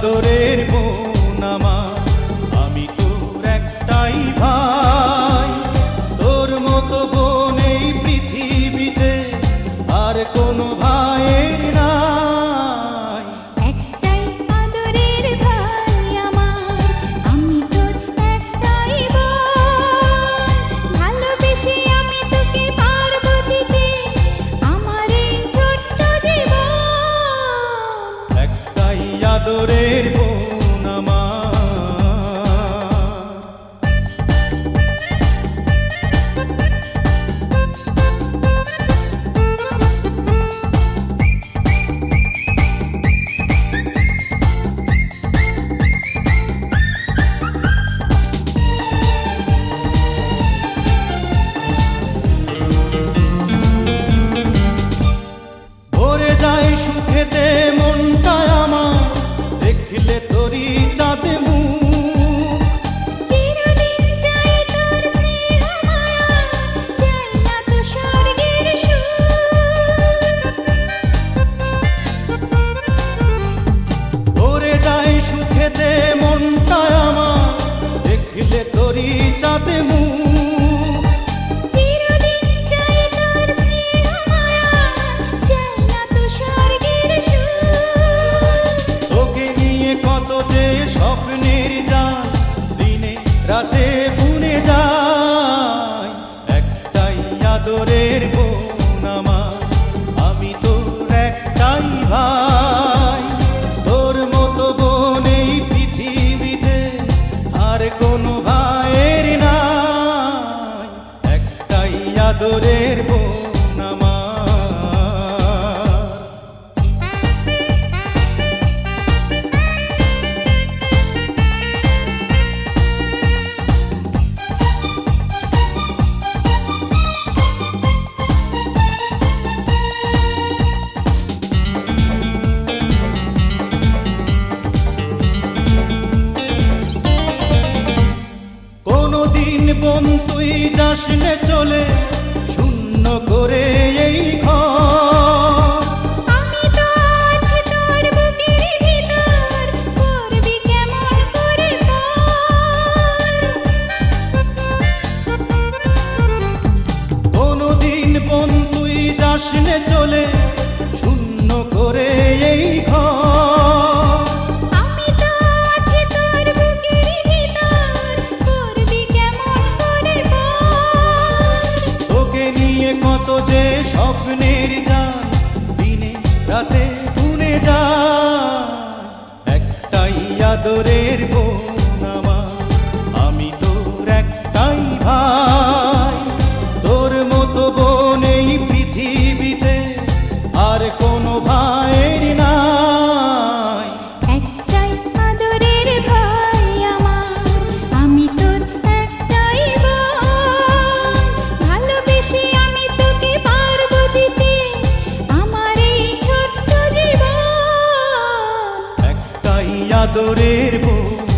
আদরের বোন চাই না তো স্বর্গের সুখ ভরে যায় সুখেতে মনটা আমার দেখলে তোরই চাঁদ মুখ রাতে বুনে যায়, একটাই আদরের বোন আমার। আমি তোর একটাই ভাই। তোর মতো বোন এই পৃথিবীতে আর কোনো ভাইয়ের নাই। একটাই আদরের বোন কোনদিন বোন তুই যাস চলে শূন্য করে এই ঘর। আমি তো আছি তোর বুকের ভিতর করবি কেমন করে কোনদিন বোন তুই যাস চলে স্বপ্নের যান দিনে রাতে বুনে যা। একটাই আদরের বোন। আদরের বউ।